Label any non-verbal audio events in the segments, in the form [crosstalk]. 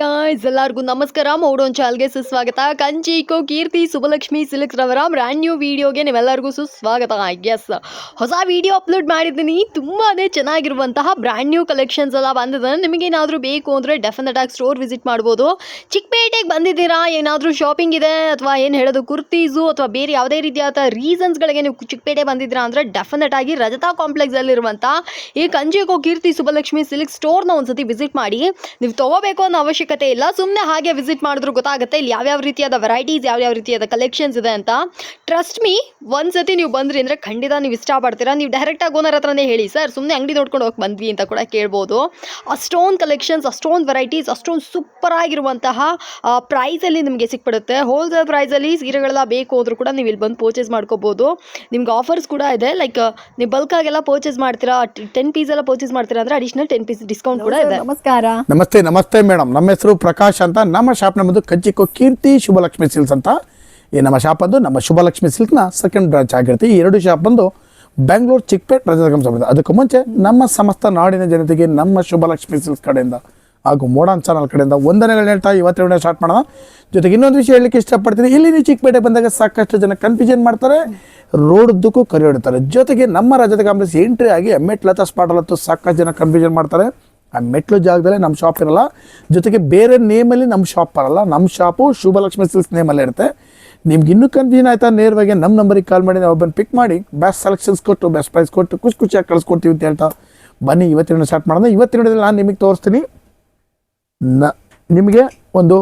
Guys ಎಲ್ಲರಿಗೂ ನಮಸ್ಕಾರ. ಮೌಡೋನ್ ಚಾಲ್ಗೆ ಸುಸ್ವಾಗತ. ಕಂಚಿ, ಇಕೋ, ಕೀರ್ತಿ ಸುಬಲಕ್ಷ್ಮಿ ಸಿಲ್ಕ್ಸ್ ರವರ ಬ್ರ್ಯಾಂಡ್ ನ್ಯೂ ವಿಡಿಯೋಗೆ ನೀವೆಲ್ಲರಿಗೂ ಸುಸ್ವಾಗತ. ಎಸ್ ಹೊಸ ವಿಡಿಯೋ ಅಪ್ಲೋಡ್ ಮಾಡಿದ್ದೀನಿ. ತುಂಬಾ ಚೆನ್ನಾಗಿರುವಂತಹ ಬ್ರ್ಯಾಂಡ್ ನ್ಯೂ ಕಲೆಕ್ಷನ್ಸ್ ಎಲ್ಲ ಬಂದಿದೆ. ನಿಮಗೇನಾದರೂ ಬೇಕು ಅಂದರೆ ಡೆಫಿನೆಟ್ ಆಗಿ ಸ್ಟೋರ್ ವಿಸಿಟ್ ಮಾಡ್ಬೋದು. ಚಿಕ್ಕಪೇಟೆಗೆ ಬಂದಿದ್ದೀರಾ? ಏನಾದರೂ ಶಾಪಿಂಗ್ ಇದೆ? ಅಥವಾ ಏನು ಹೇಳೋದು? ಕುರ್ತೀಸು ಅಥವಾ ಬೇರೆ ಯಾವುದೇ ರೀತಿಯಾದ ರೀಸನ್ಸ್ಗಳಿಗೆ ನೀವು ಚಿಕ್ಕಪೇಟೆ ಬಂದಿದ್ದೀರಾ ಅಂದರೆ ಡೆಫಿನೆಟ್ ಆಗಿ ರಜತಾ ಕಾಂಪ್ಲೆಕ್ಸಲ್ಲಿರುವಂಥ ಈ ಕಂಜಿಕೋ ಕೀರ್ತಿ ಸುಬಲಕ್ಷ್ಮಿ ಸಿಲ್ಕ್ ಸ್ಟೋರ್ನ ಒಂದ್ಸತಿ ವಿಸಿಟ್ ಮಾಡಿ. ನೀವು ತಗೋಬೇಕು ಅನ್ನೋ ಅವಶ್ಯಕತೆ ಇಲ್ಲ. ಸುಮ್ಮನೆ ಹಾಗೆ ವಿಸಿಟ್ ಮಾಡಿದ್ರು ಗೊತ್ತಾಗುತ್ತೆ. ಇಲ್ಲಿ ಯಾವ್ಯಾವ ರೀತಿಯಾದ ವೆರೈಟೀಸ್ ಯಾವ್ಯಾವ ರೀತಿಯಾದ ಕಲೆಕ್ಷನ್ಸ್ ಇದೆ ಅಂತ. ಟ್ರಸ್ಟ್ ಮೀ ಒಂದ್ಸತಿ ನೀವು ಬಂದ್ರಿ ಅಂದರೆ ಖಂಡಿತ ನೀವು ಇಷ್ಟಪಡ್ತೀರಾ. ನೀವು ಡೈರೆಕ್ಟಾಗಿ ಓನರ್ ಹತ್ರನೇ ಹೇಳಿ, ಸರ್ ಸುಮ್ಮನೆ ಅಂಗಡಿ ನೋಡ್ಕೊಂಡು ಹೋಗಿ ಬಂದ್ವಿ ಅಂತ ಕೂಡ ಕೇಳ್ಬೋದು. ಅಷ್ಟೊಂದು ಕಲೆಕ್ಷನ್ಸ್ ಅಷ್ಟೊಂದು ವೆರೈಟೀಸ್ ಅಷ್ಟೊಂದು ಸೂಪರ್ ಆಗಿರುವಂತಹ ಪ್ರೈಸಲ್ಲಿ ನಿಮಗೆ ಸಿಕ್ಬಿಡುತ್ತೆ. ಹೋಲ್ಸೇಲ್ ಪ್ರೈಸಲ್ಲಿ ಸೀರೆಗಳೆಲ್ಲ ಬೇಕು ಅಂದರೂ ಕೂಡ ನೀವು ಇಲ್ಲಿ ಬಂದು ಪರ್ಚೇಸ್ ಮಾಡ್ಕೋಬೋದು. ನಿಮ್ಗೆ ಆಫರ್ಸ್ ಕೂಡ ಇದೆ. ಲೈಕ್ ನೀವು ಬಲ್ಕಾಗೆಲ್ಲ ಪರ್ಚೇಸ್ ಮಾಡ್ತೀರಾ ಟೆನ್ ಪೀಸ್ ಎಲ್ಲ ಪರ್ಚೇಸ್ ಮಾಡ್ತೀರಾ ಅಂದರೆ ಅಡಿಷನಲ್ ಟೆನ್ ಪೀಸ್ ಡಿಸ್ಕೌಂಟ್ ಕೂಡ ಇದೆ. ನಮಸ್ಕಾರ ನಮಸ್ತೆ. ನಮಸ್ತೆ ಮೇಡಮ್ ನಮ್ಮ ಹೆಸರು ಪ್ರಕಾಶ್ ಅಂತ ನಮ್ಮ ಶಾಪ್ ನಮ್ಮದು ಕಜ್ಜಿಕೋ ಕೀರ್ತಿ ಶುಭಲಕ್ಷ್ಮಿ ಸಿಲ್ಕ್ಸ್ ಅಂತ. ಈ ನಮ್ಮ ಶಾಪ್ ಬಂದು ನಮ್ಮ ಶುಭಲಕ್ಷ್ಮಿ ಸಿಲ್ಕ್ನ ಸೆಕೆಂಡ್ ಬ್ರಾಂಚ್ ಆಗಿರುತ್ತೆ. ಈ ಎರಡು ಶಾಪ್ ಬಂದು ಬೆಂಗಳೂರು ಚಿಕ್ಕಪೇಟ್ ರಜತಗಂ ಸಂಬಂಧ ಅದಕ್ಕೂ ಮುಂಚೆ ನಮ್ಮ ಸಮಸ್ತ ನಾಡಿನ ಜನತೆಗೆ ನಮ್ಮ ಶುಭಲಕ್ಷ್ಮಿ ಸಿಲ್ಕ್ಸ್ ಕಡೆಯಿಂದ ಹಾಗೂ ಮೋಡನ್ ಚಾನಲ್ ಕಡೆಯಿಂದ ವಂದನೆಗಳನ್ನ ಹೇಳ್ತಾ ಇವತ್ತು ವಿಡಿಯೋ ಸ್ಟಾರ್ಟ್ ಮಾಡೋಣ. ಜೊತೆಗೆ ಇನ್ನೊಂದು ವಿಷಯ ಹೇಳಲಿಕ್ಕೆ ಇಷ್ಟಪಡ್ತೀನಿ. ಇಲ್ಲಿ ನೀವು ಚಿಕ್ಕಪೇಟೆ ಬಂದಾಗ ಸಾಕಷ್ಟು ಜನ ಕನ್ಫ್ಯೂಷನ್ ಮಾಡ್ತಾರೆ ರೋಡ್ದಕ್ಕೂ ಕರೆ ಹೊಡಿತಾರೆ. ಜೊತೆಗೆ ನಮ್ಮ ರಾಜ್ಯದ ಕಾಂಗ್ರೆಸ್ ಎಂಟ್ರಿ ಆಗಿ ಮೆಟ್ಲತ್ತ ಸ್ಪಾಟಲ್ ಅಂತೂ ಸಾಕಷ್ಟು ಜನ ಕನ್ಫ್ಯೂಷನ್ ಮಾಡ್ತಾರೆ. ಆ ಮೆಟ್ಲು ಜಾಗದಲ್ಲೇ ನಮ್ಮ ಶಾಪ್ ಇರಲ್ಲ. ಜೊತೆಗೆ ಬೇರೆ ನೇಮಲ್ಲಿ ನಮ್ಮ ಶಾಪ್ ಬರಲ್ಲ. ನಮ್ಮ ಶಾಪು ಶುಭಲಕ್ಷ್ಮಿ ಸಿಲ್ಕ್ಸ್ ನೇಮಲ್ಲೇ ಇರುತ್ತೆ. ನಿಮ್ಗೆ ಇನ್ನೂ ಕನ್ಫ್ಯೂಷನ್ ಆಯ್ತಾ? ನೇರವಾಗಿ ನಮ್ಮ ನಂಬರಿಗೆ ಕಾಲ್ ಮಾಡಿ, ನಾವು ಒಬ್ಬನ ಪಿಕ್ ಮಾಡಿ ಬೆಸ್ಟ್ ಸೆಲೆಕ್ಷನ್ಸ್ ಕೊಟ್ಟು ಬೆಸ್ಟ್ ಪ್ರೈಸ್ ಕೊಟ್ಟು, ಖುಷಿ ಖುಷಿಯಾಗಿ ಕಳಿಸ್ಕೊಡ್ತೀವಿ ಅಂತ ಹೇಳ್ತಾ ಬನ್ನಿ, ಇವತ್ತಿನ ಸ್ಟಾರ್ಟ್ ಮಾಡೋಣ. ಇವತ್ತಿನ ನಾನು ನಿಮಗೆ ತೋರಿಸ್ತೀನಿ. ನ, ನಿಮಗೆ ಒಂದು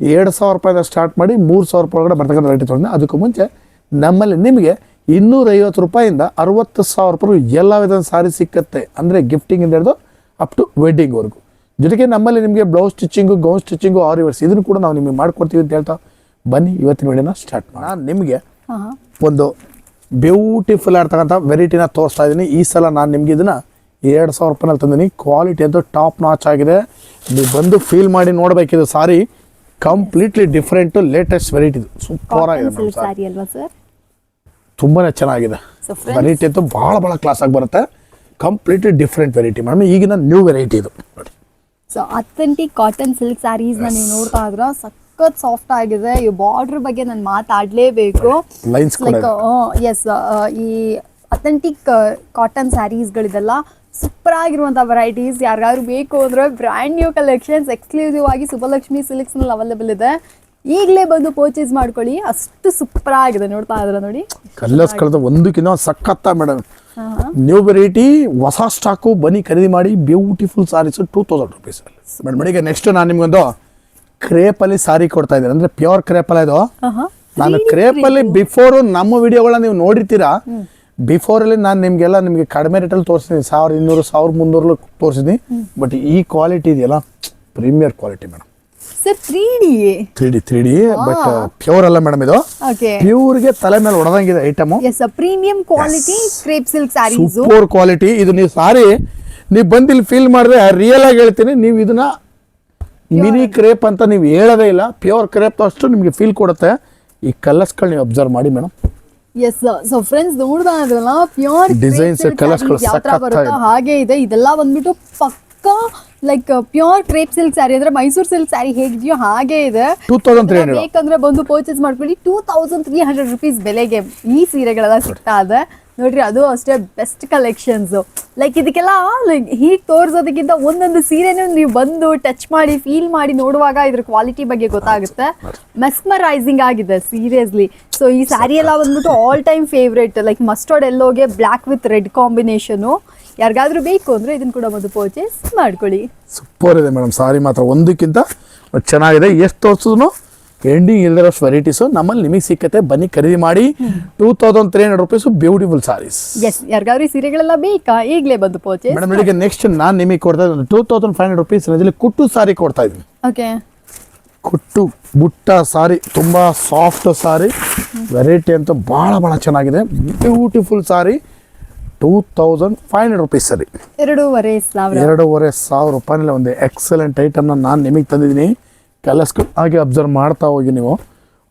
ಎರಡು ಸಾವಿರ ರೂಪಾಯಿಂದ ಸ್ಟಾರ್ಟ್ ಮಾಡಿ, ಮೂರು ಸಾವಿರ ರೂಪಾಯಿ ಒಳಗಡೆ ಬರ್ತಕ್ಕಂಥ ರೇಟ್ ತೊಗೊಂಡೆ ಅದಕ್ಕೂ ಮುಂಚೆ ನಮ್ಮಲ್ಲಿ ನಿಮಗೆ ಇನ್ನೂರೈವತ್ತು ರೂಪಾಯಿಂದ ಅರವತ್ತು ಸಾವಿರ ರೂಪಾಯಿ ಎಲ್ಲ ವಿಧದ ಸಾರಿ ಸಿಕ್ಕತ್ತೆ. ಅಂದರೆ ಗಿಫ್ಟಿಂಗಿಂದ ಹಿಡಿದು ಅಪ್ ಟು ವೆಡ್ಡಿಂಗ್ವರೆಗೂ ಜೊತೆಗೆ ನಮ್ಮಲ್ಲಿ ನಿಮಗೆ blouse stitching gown stitching or yours ಇದನ್ನು ಕೂಡ ನಾವು ನಿಮಗೆ ಮಾಡ್ಕೊಡ್ತೀವಿ ಅಂತ ಹೇಳ್ತಾ ಬನ್ನಿ. ಇವತ್ತಿನ ವಿಡಿಯೋನ ಸ್ಟಾರ್ಟ್ ಮಾಡಿ ನಾನು ನಿಮಗೆ ಒಂದು ಬ್ಯೂಟಿಫುಲ್ ಆಗಿರ್ತಕ್ಕಂಥ ವೆರೈಟಿನ ತೋರಿಸ್ತಾ ಇದ್ದೀನಿ. ಈ ಸಲ ನಾನು ನಿಮಗೆ ಇದನ್ನು ಎರಡು ಸಾವಿರ ರೂಪಾಯಿನಲ್ಲಿ ತಂದಿನಿ ಕ್ವಾಲಿಟಿ ಅಂತೂ ಟಾಪ್ ನಾಚ್ ಆಗಿದೆ. ನೀವು ಬಂದು ಫೀಲ್ ಮಾಡಿ ನೋಡಬೇಕಿದು sari. Completely different latest variety ಇದು. ಸೂಪರ್ ಆಗಿದೆ ತುಂಬಾ ಚೆನ್ನಾಗಿದೆ. ವೆರೈಟಿ ಅಂತೂ ಭಾಳ ಭಾಳ ಕ್ಲಾಸ್ ಆಗಿ ಬರುತ್ತೆ. ಕಂಪ್ಲೀಟ್ಲಿ ಡಿಫ್ರೆಂಟ್ ವೆರೈಟಿ ಮೇಡಮ್ ಈಗಿನ ನ್ಯೂ ವೆರೈಟಿ ಇದು. ನೋಡಿ. So authentic cotton silk sarees ನೀವು ನೋಡ್ತಾ ಇದ್ರ ಸಖತ್ ಸಾಫ್ಟ್ ಆಗಿದೆ. ಈ ಬಾರ್ಡರ್ ಬಗ್ಗೆ ನಾನು ಮಾತಾಡಲೇಬೇಕು. ಲೈನ್ಸ್ ಲೈಕ್ ಎಸ್ ಈ ಅಥೆಂಟಿಕ್ ಕಾಟನ್ ಸ್ಯಾರೀಸ್ಗಳಿದೆಲ್ಲ ಸೂಪರ್ ಆಗಿರುವಂಥ ವೆರೈಟೀಸ್ ಯಾರಿಗಾದ್ರು ಬೇಕು ಅಂದ್ರೆ ಬ್ರ್ಯಾಂಡ್ ನ್ಯೂ ಕಲೆಕ್ಷನ್ಸ್ ಎಕ್ಸ್ಕ್ಲೂಸಿವ್ ಆಗಿ ಸುಬಲಕ್ಷ್ಮಿ ಸಿಲ್ಕ್ಸ್ನಲ್ಲಿ ಅವೈಲೇಬಲ್ ಇದೆ. ಈಗಲೇ ಬಂದು ಪರ್ಚೇಸ್ ಮಾಡ್ಕೊಳ್ಳಿ. ಅಷ್ಟು ಸೂಪರ್ ಆಗಿದೆ ನೋಡ್ತಾ ಇದ್ರ ನೋಡಿ. ಕಲ್ಲರ್ಸ್ ಕಳೆದ ಒಂದಕ್ಕಿಂತ ಒಂದು ಸಖತ್ತ ಮೇಡಮ್ ನ್ಯೂ ವೆರೈಟಿ ಹೊಸ ಸ್ಟಾಕು ಬನ್ನಿ ಖರೀದಿ ಮಾಡಿ beautiful sarees two thousand rupees madam ಈಗ ನೆಕ್ಸ್ಟ್ ನಾನು ನಿಮ್ಗೊಂದು ಕ್ರೇಪಲ್ಲಿ ಸಾರಿ ಕೊಡ್ತಾ ಇದ್ದೀನಿ. ಅಂದರೆ ಪ್ಯೂರ್ ಕ್ರೇಪಲ್ಲ ಇದು. ನಾನು ಕ್ರೇಪಲ್ಲಿ ಬಿಫೋರ್ ನಮ್ಮ ವಿಡಿಯೋಗಳನ್ನ ನೀವು ನೋಡಿರ್ತೀರಾ? ಬಿಫೋರ್ ಅಲ್ಲಿ ನಾನು ನಿಮಗೆಲ್ಲ ನಿಮಗೆ ಕಡಿಮೆ ರೇಟಲ್ಲಿ ತೋರಿಸ್ತೀನಿ. ಸಾವಿರ ಇನ್ನೂರು ಸಾವಿರ ಮುನ್ನೂರಲ್ಲಿ ತೋರಿಸಿದ್ದೀನಿ ಬಟ್ ಈ ಕ್ವಾಲಿಟಿ ಇದೆಯಲ್ಲ? Premier quality madam sir three D three D three D but pure ಅಲ್ಲ ಮೇಡಮ್ ಇದು. ಪ್ಯೂರ್ಗೆ ತಲೆ ಮೇಲೆ ಹೊಡೆದಂಗಿದೆ item yes premium quality crepe silk sari super quality ಇದು ನೀವು ಸಾರಿ ನೀವು ಬಂದು ಇಲ್ಲಿ ಫೀಲ್ ಮಾಡಿದ್ರೆ ರಿಯಲ್ ಆಗಿ ಹೇಳ್ತೀನಿ. ನೀವು ಇದನ್ನ ಮಿನಿ ಕ್ರೇಪ್ ಅಂತ ನೀವು ಹೇಳೋದೇ ಇಲ್ಲ. ಪ್ಯೂರ್ ಕ್ರೇಪ್ ಅಷ್ಟು ನಿಮಗೆ ಫೀಲ್ ಕೊಡುತ್ತೆ. ಈ ಕಲರ್ಸ್ಗಳು ನೀವು ಅಬ್ಸರ್ವ್ ಮಾಡಿ ಮೇಡಮ್ ಎಸ್ ಸೊ ಫ್ರೆಂಡ್ಸ್ ನೋಡ್ದಲ್ಲ ಪ್ಯೂರ್ ಡಿಸೈನ್ಸ್ ಕಲರ್ಸ್ಗಳು ಹಾಗೆ ಇದೆ. ಇದೆಲ್ಲ ಬಂದ್ಬಿಟ್ಟು ಪಕ್ಕ like pure crepe silk sari ಅಂದ್ರೆ ಮೈಸೂರು ಸಿಲ್ಕ್ ಸ್ಯಾರಿ ಹೇಗಿದೆಯೋ ಹಾಗೆ ಇದೆ. ಟೂ ತೌಸಂಡ್ ತ್ರೀ ಬೇಕಂದ್ರೆ ಬಂದು ಪರ್ಚೇಸ್ ಮಾಡ್ಕೊಳ್ಳಿ. Two thousand three hundred rupees ಬೆಲೆಗೆ ಈ ಸೀರೆಗಳೆಲ್ಲ ಸಿಗ್ತಾ ಇದೆ. ನೋಡ್ರಿ, ಅದು ಅಷ್ಟೇ ಬೆಸ್ಟ್ ಕಲೆಕ್ಷನ್ಸು ಲೈಕ್ ಇದಕ್ಕೆಲ್ಲ ಲೈಕ್ ಹೀಗೆ ತೋರಿಸೋದಕ್ಕಿಂತ ಒಂದೊಂದು ಸೀರೆನೂ ನೀವು ಬಂದು ಟಚ್ ಮಾಡಿ ಫೀಲ್ ಮಾಡಿ ನೋಡುವಾಗ ಇದ್ರ ಕ್ವಾಲಿಟಿ ಬಗ್ಗೆ ಗೊತ್ತಾಗುತ್ತೆ. ಮೆಸ್ಮರೈಸಿಂಗ್ ಆಗಿದೆ ಸೀರಿಯಸ್ಲಿ ಸೊ ಈ ಸ್ಯಾರಿ ಎಲ್ಲ ಬಂದ್ಬಿಟ್ಟು all time favourite like mustard ಎಲ್ಲೋಗೆ black with red combination ಯಾರಿಗಾದ್ರೂ ಬೇಕು ಅಂದ್ರೆ ಇದನ್ನ ಕೂಡ ಒಂದು ಪರ್ಚೇಸ್ ಮಾಡ್ಕೊಳ್ಳಿ. ಸೂಪರ್ ಇದೆ ಮೇಡಮ್ ಸಾರಿ ಮಾತ್ರ ಒಂದಕ್ಕಿಂತ ಚೆನ್ನಾಗಿದೆ. ಎಷ್ಟು ತೋರಿಸಿದ್ರು ಎಂಡಿಂಗ್ ಇಲ್ದಿರೋಷ್ಟು ವೆರೈಟೀಸು ನಮ್ಮಲ್ಲಿ ನಿಮಗೆ ಸಿಕ್ಕತ್ತೆ. ಬನ್ನಿ ಖರೀದಿ ಮಾಡಿ. Two thousand three hundred rupees beautiful sarees yes ಯಾರಿಗಾದ್ರೂ ಸೀರೆಗಳೆಲ್ಲ ಬೇಕಾ? ಈಗಲೇ ಬಂದು ಪೋಚೆ ಮೇಡಮ್ ಈಗ ನೆಕ್ಸ್ಟ್ ನಾನು ನಿಮಗೆ ಕೊಡ್ತಾ ಇದ್ದೀನಿ two thousand five hundred rupees ರೇಂಜಲ್ಲಿ ಕುಟ್ಟು ಸಾರಿ ಕೊಡ್ತಾ ಇದ್ದೀನಿ. ಓಕೆ ಕುಟ್ಟು ಬುಟ್ಟ ಸಾರಿ ತುಂಬ ಸಾಫ್ಟ್ ಸಾರಿ ವೆರೈಟಿ ಅಂತೂ ಭಾಳ ಭಾಳ ಚೆನ್ನಾಗಿದೆ. Beautiful sari two thousand five hundred rupees ಸರಿ ಎರಡೂವರೆ ಸಾವಿರ. ಎರಡೂವರೆ ಸಾವಿರ ರೂಪಾಯಿನಲ್ಲಿ ಒಂದು ಎಕ್ಸಲೆಂಟ್ ಐಟಮ್ನ ನಾನು ನಿಮಗೆ ತಂದಿದ್ದೀನಿ. ಕಲರ್ಸ್ಗಳು ಹಾಗೆ ಅಬ್ಸರ್ವ್ ಮಾಡ್ತಾ ಹೋಗಿ ನೀವು.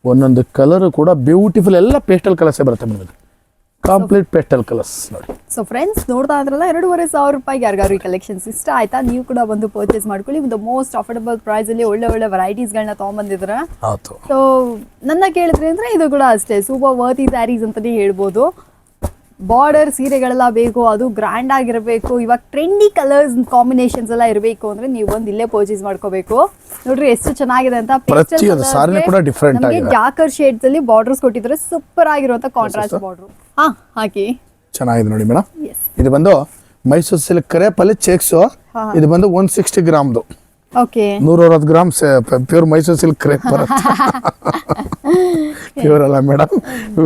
ಒಂದೊಂದು ಕಲರು ಕೂಡ ಬ್ಯೂಟಿಫುಲ್ ಎಲ್ಲ ಪೇಸ್ಟಲ್ ಕಲರ್ಸೇ ಬರುತ್ತೆ ಮೇಡಮ್ ಕಂಪ್ಲೀಟ್ ಪೇಸ್ಟಲ್ ಕಲರ್ಸ್ ನೋಡಿ. ಸೊ ಫ್ರೆಂಡ್ಸ್ ನೋಡ್ತಾ ಇದ್ರಲ್ಲ ಎರಡೂವರೆ ಸಾವಿರ ರೂಪಾಯಿಗೆ ಯಾರಿಗಾರು ಈ ಕಲೆಕ್ಷನ್ಸ್ ಇಷ್ಟ ಆಯ್ತಾ? ನೀವು ಕೂಡ ಬಂದು ಪರ್ಚೇಸ್ ಮಾಡ್ಕೊಳ್ಳಿ. ಒಂದು ಮೋಸ್ಟ್ ಅಫೋರ್ಡಬಲ್ ಪ್ರೈಸ್ ಅಲ್ಲಿ ಒಳ್ಳೆ ಒಳ್ಳೆ ವೆರೈಟೀಸ್ಗಳನ್ನ ಗಳನ್ನ ಹೌದು. ಸೊ ನನ್ನ ಕೇಳಿದ್ರೆ ಅಂದ್ರೆ ಇದು ಕೂಡ ಅಷ್ಟೇ. ಸೂಪರ್ ವರ್ತಿ ಸ್ಯಾರೀಸ್ ಅಂತಾನೆ ಹೇಳ್ಬೋದು. ಬಾರ್ಡರ್ ಸೀರೆಗಳೆಲ್ಲ ಬೇಕು ಅದು ಗ್ರ್ಯಾಂಡ್ ಆಗಿರಬೇಕು ಇವಾಗ ಟ್ರೆಂಡಿ ಕಲರ್ಸ್ ಕಾಂಬಿನೇಷನ್ಸ್ ಎಲ್ಲ ಇರಬೇಕು ಅಂದ್ರೆ ನೀವು ಬಂದು ಇಲ್ಲೇ ಪರ್ಚೇಸ್ ಮಾಡ್ಕೋಬೇಕು. ನೋಡ್ರಿ ಎಷ್ಟು ಚೆನ್ನಾಗಿದೆ ಅಂತ. ಜಾಕರ್ ಶೇಡ್ಸ್ ಅಲ್ಲಿ ಬಾರ್ಡರ್ಸ್ ಕೊಟ್ಟಿದ್ರೆ ಸೂಪರ್ ಆಗಿರುವಂತ ಕಾಂಟ್ರಾಸ್ಟ್ ಬಾರ್ಡರ್ ಹಾ ಹಾಕಿ. ಚೆನ್ನಾಗಿದೆ ನೋಡಿ ಮೇಡಮ್ ಇದು ಬಂದು ಮೈಸೂರು ಸಿಲ್ಕ್ ಕರೇಪಲ್ಲಿ ಚೇಕ್ಸ್. ಇದು ಬಂದು ಒನ್ ಸಿಕ್ಸ್ಟಿ ಗ್ರಾಮ್ದು. ಓಕೆ ನೂರ ಅರವತ್ತು gram pure Mysuru silk crepe [laughs] ಬರುತ್ತೆ. [laughs] ಪ್ಯೂರ್ ಅಲ್ಲ ಮೇಡಮ್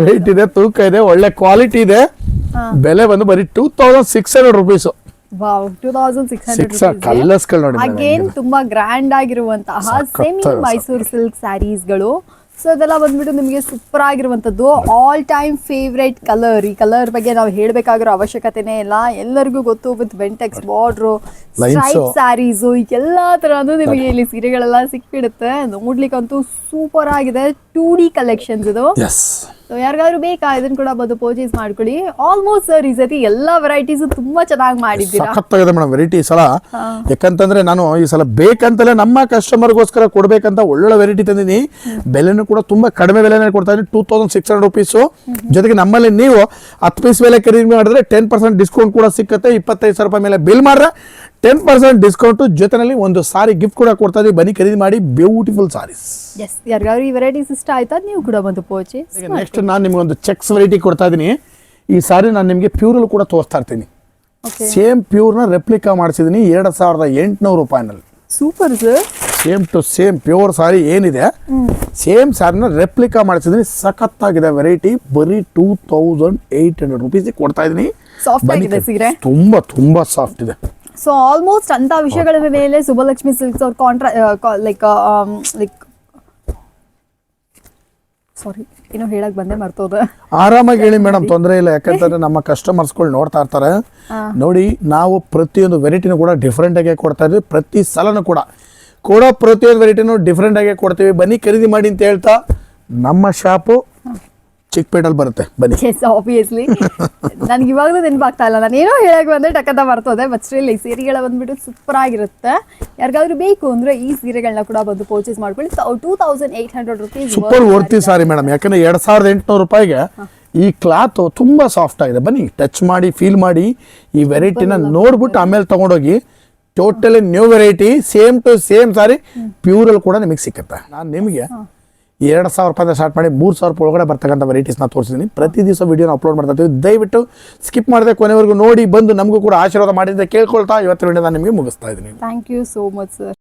ವೆಯ್ಟ್ ಇದೆ ತೂಕ ಇದೆ ಒಳ್ಳೆ ಕ್ವಾಲಿಟಿ ಇದೆ. ಬೆಲೆ ಬಂದು ಬರೀ two thousand six hundred rupees hundred ನೋಡಿ ತುಂಬಾ ಗ್ರ್ಯಾಂಡ್ ಆಗಿರುವಂತಹ ಸೆಮಿ ಮೈಸೂರು ಸಿಲ್ಕ್ ಸ್ಯಾರೀಸ್ಗಳು ಸೊ ಅದೆಲ್ಲ ಬಂದ್ಬಿಟ್ಟು ನಿಮಗೆ ಸೂಪರ್ ಆಗಿರುವಂತದ್ದು ಆಲ್ ಟೈಮ್ ಫೇವ್ರೇಟ್ ಕಲರ್ ಈ ಕಲರ್ ಬಗ್ಗೆ ನಾವು ಹೇಳಬೇಕಾಗಿರೋ ಅವಶ್ಯಕತೆನೇ ಇಲ್ಲ. ಎಲ್ಲರಿಗೂ ಗೊತ್ತು with Bentex border straight stripe sarees ಎಲ್ಲಾ ಥರನೂ ನಿಮಗೆ ಇಲ್ಲಿ ಸೀರೆಗಳೆಲ್ಲ ಸಿಕ್ಬಿಡುತ್ತೆ. ನೋಡ್ಲಿಕ್ಕಂತೂ ಸೂಪರ್ ಆಗಿದೆ. ಟೂ ಡಿ ಕಲೆಕ್ಷನ್ಸ್ ಇದು. ಸೊ ಯಾರಿಗಾದ್ರು ಬೇಕಾ ಇದನ್ನ ಕೂಡ ಬಂದು ಪರ್ಚೇಸ್ ಮಾಡ್ಕೊಳ್ಳಿ. ಆಲ್ಮೋಸ್ಟ್ ಸರ್ ಈ ಸತಿ ಎಲ್ಲಾ ವೆರೈಟೀಸ್ ತುಂಬಾ ಚೆನ್ನಾಗಿ ಮಾಡಿದ್ದೀರಾ? ಸಖತ್ತಾಗಿದೆ ಮೇಡಮ್ ವೆರೈಟಿ ಸಲ ಯಾಕಂತಂದ್ರೆ ನಾನು ಈ ಸಲ ಬೇಕಂತಲೇ ನಮ್ಮ ಕಸ್ಟಮರ್ಗೋಸ್ಕರ ಕೊಡ್ಬೇಕಂತ ಒಳ್ಳೊಳ್ಳೆ ವೆರೈಟಿ ತಂದಿನಿ ಬೆಲೆನೂ ಕೂಡ ತುಂಬಾ ಕಡಿಮೆ ಬೆಲೆನೇ ಕೊಡ್ತಾ ಇದ್ದೀನಿ. Two thousand six hundred rupees ಜೊತೆಗೆ ನಮ್ಮಲ್ಲಿ ನೀವು ಹತ್ತು ಪೀಸ್ ಮೇಲೆ ಖರೀದಿ ಮಾಡಿದ್ರೆ ಟೆನ್ ಪರ್ಸೆಂಟ್ ಡಿಸ್ಕೌಂಟ್ ಕೂಡ ಸಿಕ್ಕುತ್ತೆ. ಇಪ್ಪತ್ತೈದು ಸಾವಿರ ರೂಪಾಯಿ ಮೇಲೆ ಬಿಲ್ ಮಾಡಿದ್ರೆ ಟೆನ್ ಪರ್ಸೆಂಟ್ ಡಿಸ್ಕೌಂಟು ಜೊತೆನಲ್ಲಿ ಒಂದು ಸಾರಿ ಗಿಫ್ಟ್ ಕೂಡ ಕೊಡ್ತಾ ಇದ್ದೀವಿ. ಬನ್ನಿ ಖರೀದಿ ಮಾಡಿ. ಬ್ಯೂಟಿಫುಲ್ ಸಾರೀಸ್ ಎಸ್ ಯಾರಿಗಾದ್ರು ಈ ವೆರೈಟೀಸ್ ಇಷ್ಟ ಆಯ್ತಾ? ನೀವು ಕೂಡ ಬಂದು ಪರ್ಚೇಸ್ ನೆಕ್ಸ್ಟ್ ನಾನು ನಿಮ್ಗೆ ಒಂದು ಚೆಕ್ಸ್ ವೆರೈಟಿ ಕೊಡ್ತಾ ಇದ್ದೀನಿ. ಈ ಸಾರಿ ನಾನು ನಿಮಗೆ ಪ್ಯೂರಲ್ಲಿ ಕೂಡ ತೋರಿಸ್ತಾ ಇರ್ತೀನಿ. ಸೇಮ್ ಪ್ಯೂರ್ನ ರೆಪ್ಲಿಕಾ ಮಾಡಿಸಿದ್ದೀನಿ. ಎರಡು ಸಾವಿರದ ಎಂಟುನೂರು ರೂಪಾಯಿನಲ್ಲಿ. Super sir same to same pure sari ಏನಿದೆ ಸೇಮ್ ಸಾರಿನ ರೆಪ್ಲಿಕಾ ಮಾಡಿಸಿದ್ದೀನಿ ಸಖತ್ತಾಗಿದೆ ವೆರೈಟಿ. ಬರೀ ಟೂ ತೌಸಂಡ್ ಏಟ್ ಹಂಡ್ರೆಡ್ ರುಪೀಸಿಗೆ ಕೊಡ್ತಾ ಇದ್ದೀನಿ? ತುಂಬಾ ತುಂಬಾ ಸಾಫ್ಟ್ ಇದೆ. ಸೊ ಆಲ್ಮೋಸ್ಟ್ ಅಂತ ವಿಷಯಗಳ ಮೇಲೆ ಸುಬ್ಬಲಕ್ಷ್ಮಿ ಸಿಲ್ಕ್ಸ್ ಅವ್ರ ಕಾಂಟ್ರಾ ಲೈಕ್ ಲೈಕ್ ಸಾರಿ ಏನೋ ಹೇಳಕ್ ಬಂದೆ ಮರ್ತೋದ. ಆರಾಮಾಗಿ ಹೇಳಿ ಮೇಡಮ್ ತೊಂದರೆ ಇಲ್ಲ ಯಾಕಂತಂದ್ರೆ ನಮ್ಮ ಕಸ್ಟಮರ್ಸ್ಗಳು ನೋಡ್ತಾ ಇರ್ತಾರೆ. ನೋಡಿ ನಾವು ಪ್ರತಿಯೊಂದು ವೆರೈಟಿನೂ ಕೂಡ ಡಿಫ್ರೆಂಟ್ ಆಗಿ ಕೊಡ್ತಾ ಇದ್ವಿ ಪ್ರತಿ ಸಲನೂ ಕೂಡ. ಕೊಡೋ ಪ್ರತಿಯೊಂದು ವೆರೈಟಿನೂ ಡಿಫ್ರೆಂಟ್ ಆಗಿ ಕೊಡ್ತೀವಿ. ಬನ್ನಿ ಖರೀದಿ ಮಾಡಿ ಅಂತ ಹೇಳ್ತಾ ನಮ್ಮ ಶಾಪು ಚಿಕ್ಕಪೇಟಲ್ಲಿ ಬರುತ್ತೆ. ಬನ್ನಿ. ಎಸ್ ಆಬ್ವಿಯಸ್ಲಿ [laughs] ನನಗೆ ಇವಾಗಲೂ ನೆನಪಾಗ್ತಾ ಇಲ್ಲ. ನಾನು ಏನೋ ಹೇಳಕ್ ಬಂದೆ ಟಕ್ಕಂತ ಬರ್ತದೆ ಬಟ್ ಸ್ಟಿಲ್ ಈ ಸೀರೆಗಳ ಬಂದ್ಬಿಟ್ಟು ಸೂಪರ್ ಆಗಿರುತ್ತೆ. ಯಾರಿಗಾದ್ರೂ ಬೇಕು ಅಂದ್ರೆ ಈ ಸೀರೆಗಳನ್ನ ಕೂಡ ಬಂದು ಪರ್ಚೇಸ್ ಮಾಡ್ಕೊಳ್ಳಿ. Two thousand eight hundred rupees super worthy sari. Madam ಯಾಕಂದ್ರೆ ಎರಡು ಸಾವಿರದ ಎಂಟುನೂರು ರೂಪಾಯಿಗೆ ಈ ಕ್ಲಾತ್ ತುಂಬಾ ಸಾಫ್ಟ್ ಆಗಿದೆ. ಬನ್ನಿ ಟಚ್ ಮಾಡಿ ಫೀಲ್ ಮಾಡಿ ಈ ವೆರೈಟಿನ ನೋಡ್ಬಿಟ್ಟು ಆಮೇಲೆ ತಗೊಂಡೋಗಿ totally new variety same to same sari ಪ್ಯೂರಲ್ಲಿ ಕೂಡ ನಿಮಗೆ ಸಿಕ್ಕುತ್ತೆ. ನಾನು ನಿಮಗೆ ಎರಡು ಸಾವಿರ ರೂಪಾಯಿಂದ ಸ್ಟಾರ್ಟ್ ಮಾಡಿ ಮೂರು ಸಾವಿರ ರೂಪಾಯಿ ಒಳಗಡೆ ಬರ್ತಕ್ಕಂಥ ವೆರೈಟೀಸ್ನ ತೋರಿಸಿದ್ದೀನಿ ಪ್ರತಿ ದಿವಸ ವಿಡಿಯೋನ ಅಪ್ಲೋಡ್ ಮಾಡ್ತಾ ಇದ್ದೀವಿ ದಯವಿಟ್ಟು ಸ್ಕಿಪ್ ಮಾಡದೆ ಕೊನೆವರೆಗೂ ನೋಡಿ ಬಂದು ನಮಗೂ ಕೂಡ ಆಶೀರ್ವಾದ ಮಾಡಿದ್ದೆ ಕೇಳ್ಕೊಳ್ತಾ ಇವತ್ತಿನ ವಿಡಿಯೋ ನಾನು ನಿಮಗೆ ಮುಗಿಸ್ತಾ ಇದ್ದೀನಿ. Thank you so much sir